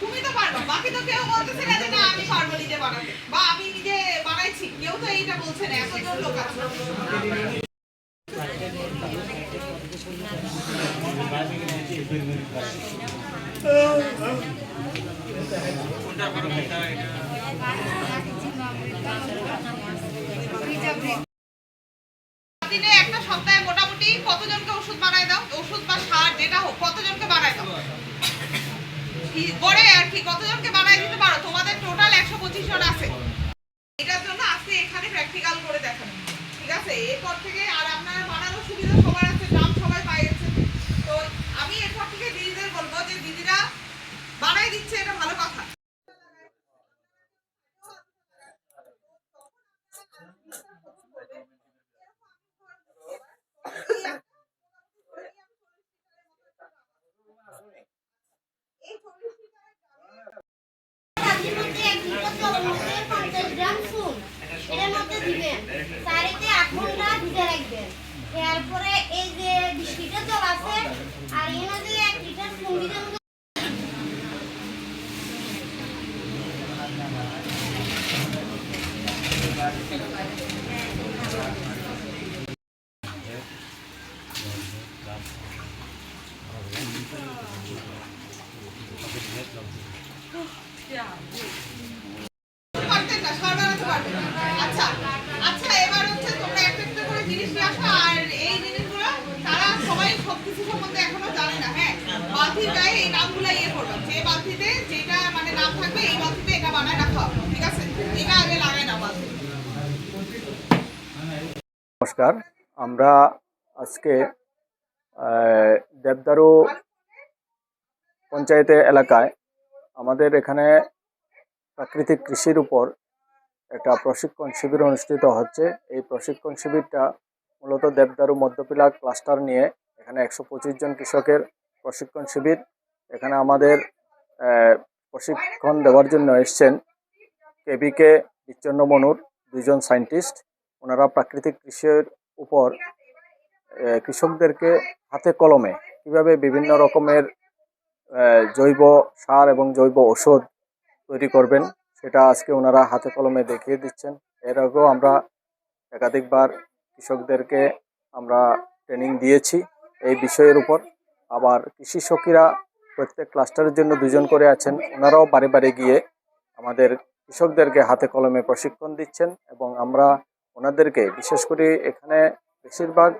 তুমি তো পারবা, বাকি তো কেউ বলতেছে না যে না, আমি পারব নিজে বানাতে। বা আমি নিজে বানাইছি, কেউ তো এইটা বলছে না এতজন লোক আছে। দিনে একটা সপ্তাহে মোটামুটি কতজনকে ওষুধ বানায় দাও? ওষুধ বা সার, যেটা হোক। গড়ে আর কি, কতজনকে বানায় দিতে পারো? তোমাদের টোটাল একশো পঁচিশ জন আছে। এটার জন্য আজকে এখানে প্র্যাকটিক্যাল করে দেখানো। ঠিক আছে? এরপর থেকে আর আপনারা বানানোর সুবিধা সবার আছে দাম সবাই পাইছে তো আমি এরপর থেকে দিদিদের বলব যে দিদিরা বানাই দিচ্ছে এটা ভালো কথা তাদের মধ্যে এক লিটার জলের মধ্যে পঞ্চাশ গ্রাম চুন এটার মধ্যে দিবেন চারিতে আট ঘণ্টা ভিজে রাখবেন এই যে বিশ লিটার জল এক পারতেন না সার বানাতে পারতেন না আচ্ছা আচ্ছা এবার হচ্ছে তোমরা একটা একটা করে জিনিস নিয়ে আসো আর এই জিনিসগুলো তারা সবাই সব কিছু সম্বন্ধে এখনও জানে না হ্যাঁ? বালতির গায়ে এই নামগুলো ইয়ে যে বালতিতে যেটা মানে নাম থাকবে, এই বালতিতে এটা বানায় রাখা ঠিক আছে? এটা আগে লাগায় না বালতি। নমস্কার, আমরা আজকে দেবদারু পঞ্চায়েতে এলাকায় আমাদের এখানে প্রাকৃতিক কৃষির উপর একটা প্রশিক্ষণ শিবির অনুষ্ঠিত হচ্ছে। এই প্রশিক্ষণ শিবিরটা মূলত দেবদারু মধ্যপিলা ক্লাস্টার নিয়ে এখানে একশো পঁচিশ জন কৃষকের প্রশিক্ষণ শিবির। এখানে আমাদের প্রশিক্ষণ দেওয়ার জন্য এসছেন কেবিকে বিচ্ছন্ন মনুর দুজন সায়েন্টিস্ট। ওনারা প্রাকৃতিক কৃষির উপর কৃষকদেরকে হাতে কলমে কীভাবে বিভিন্ন রকমের জৈব সার এবং জৈব ওষুধ তৈরি করবেন, সেটা আজকে ওনারা হাতে কলমে দেখিয়ে দিচ্ছেন। এর আগেও আমরা একাধিকবার কৃষকদেরকে আমরা ট্রেনিং দিয়েছি। এই বিষয়ের উপর। আবার কৃষি সখীরা প্রত্যেক ক্লাস্টারের জন্য দুজন করে আছেন। ওনারাও বাড়ি বাড়ি গিয়ে আমাদের কৃষকদেরকে হাতে কলমে প্রশিক্ষণ দিচ্ছেন এবং আমরা ওনাদেরকে, বিশেষ করে এখানে বেশিরভাগ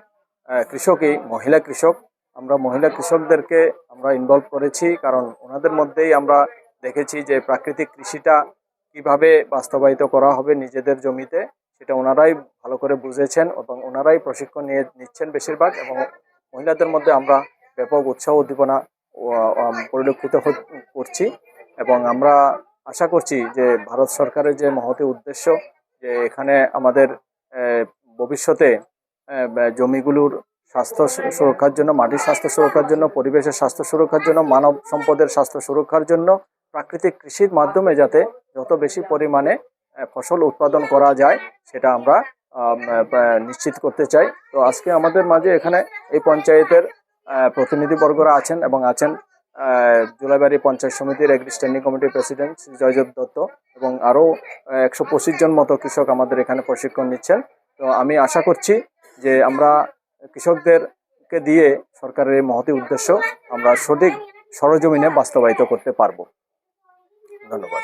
কৃষকই মহিলা কৃষক। আমরা মহিলা কৃষকদেরকে আমরা ইনভলভ করেছি কারণ ওনাদের মধ্যেই আমরা দেখেছি যে প্রাকৃতিক কৃষিটা কীভাবে বাস্তবায়িত করা হবে নিজেদের জমিতে, সেটা ওনারাই ভালো করে বুঝেছেন এবং ওনারাই প্রশিক্ষণ নিয়ে নিচ্ছেন বেশিরভাগ এবং মহিলাদের মধ্যে আমরা ব্যাপক উৎসাহ উদ্দীপনা পরিলক্ষিত করছি এবং আমরা আশা করছি যে ভারত সরকারের যে মহতি উদ্দেশ্য যে এখানে আমাদের ভবিষ্যতে জমিগুলোর স্বাস্থ্য সুরক্ষার জন্য, মাটির স্বাস্থ্য সুরক্ষার জন্য, পরিবেশের স্বাস্থ্য সুরক্ষার জন্য, মানব সম্পদের স্বাস্থ্য সুরক্ষার জন্য, প্রাকৃতিক কৃষির মাধ্যমে যাতে যত বেশি পরিমাণে ফসল উৎপাদন করা যায়, সেটা আমরা নিশ্চিত করতে চাই। তো আজকে আমাদের মাঝে এখানে এই পঞ্চায়েতের প্রতিনিধিবর্গরা আছেন এবং আছেন জুলাইবাড়ি পঞ্চায়েত সমিতির এগ্রি স্ট্যান্ডিং কমিটির প্রেসিডেন্ট শ্রী জয়দেব দত্ত এবং আরও একশো পঁচিশ জন মতো কৃষক আমাদের এখানে প্রশিক্ষণ নিচ্ছেন। তো আমি আশা করছি যে আমরা কৃষকদেরকে দিয়ে সরকারের এই মহতি উদ্দেশ্য আমরা সঠিক সরজমিনে বাস্তবায়িত করতে পারব। ধন্যবাদ।